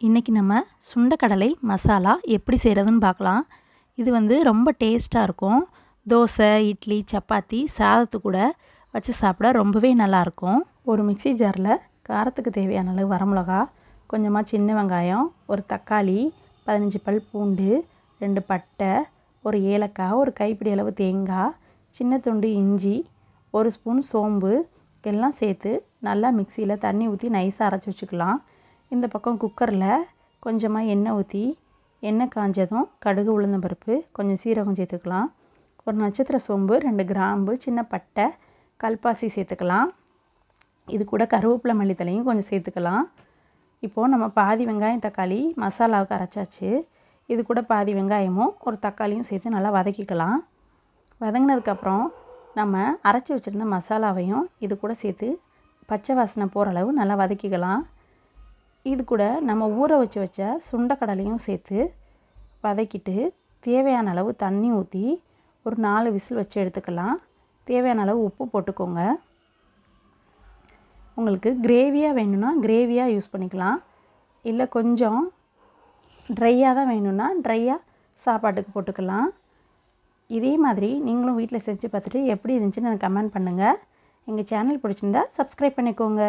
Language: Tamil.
இன்றைக்கி நம்ம சுண்டக்கடலை மசாலா எப்படி செய்கிறதுன்னு பார்க்கலாம். இது வந்து ரொம்ப டேஸ்ட்டாக இருக்கும். தோசை இட்லி சப்பாத்தி சாதத்து கூட வச்சு சாப்பிட ரொம்பவே நல்லாயிருக்கும் ஒரு மிக்ஸி ஜாரில் காரத்துக்கு தேவையான அளவு வரமிளகா கொஞ்சமாக சின்ன வெங்காயம் ஒரு தக்காளி பதினஞ்சு பல் பூண்டு ரெண்டு பட்டை ஒரு ஏலக்காய் ஒரு கைப்பிடி அளவு தேங்காய் சின்ன துண்டு இஞ்சி ஒரு ஸ்பூன் சோம்பு எல்லாம் சேர்த்து நல்லா மிக்சியில் தண்ணி ஊற்றி நைஸாக அரைச்சி வச்சுக்கலாம். இந்த பக்கம் குக்கரில் கொஞ்சமாக எண்ணெய் ஊற்றி எண்ணெய் காஞ்சதும் கடுகு உளுந்தம்பருப்பு கொஞ்சம் சீரகம் சேர்த்துக்கலாம். ஒரு நட்சத்திர சோம்பு ரெண்டு கிராம்பு சின்ன பட்டை கல்பாசி சேர்த்துக்கலாம். இது கூட கருவேப்பிலை மல்லித்தலையும் கொஞ்சம் சேர்த்துக்கலாம். இப்போது நம்ம பாதி வெங்காயம் தக்காளி மசாலாவுக்கு அரைச்சாச்சு. இது கூட பாதி வெங்காயமும் ஒரு தக்காளியும் சேர்த்து நல்லா வதக்கிக்கலாம். வதங்கினதுக்கப்புறம் நம்ம அரைச்சி வச்சுருந்த மசாலாவையும் இது கூட சேர்த்து பச்சை வாசனை போகிற அளவு நல்லா வதக்கிக்கலாம். இது கூட நம்ம ஊற வச்சு வச்ச சுண்டக்கடலையும் சேர்த்து வதக்கிட்டு தேவையான அளவு தண்ணி ஊற்றி ஒரு நாலு விசில் வச்சு எடுத்துக்கலாம். தேவையான அளவு உப்பு போட்டுக்கோங்க. உங்களுக்கு கிரேவியாக வேணும்னா கிரேவியாக யூஸ் பண்ணிக்கலாம். இல்லை கொஞ்சம் ட்ரையாக தான் வேணும்னா ட்ரையாக சாப்பாட்டுக்கு போட்டுக்கலாம். இதே மாதிரி நீங்களும் வீட்டில் செஞ்சு பார்த்துட்டு எப்படி இருந்துச்சுன்னு எனக்கு கமெண்ட் பண்ணுங்கள் எங்கள் சேனல் பிடிச்சிருந்தா சப்ஸ்கிரைப் பண்ணிக்கோங்க.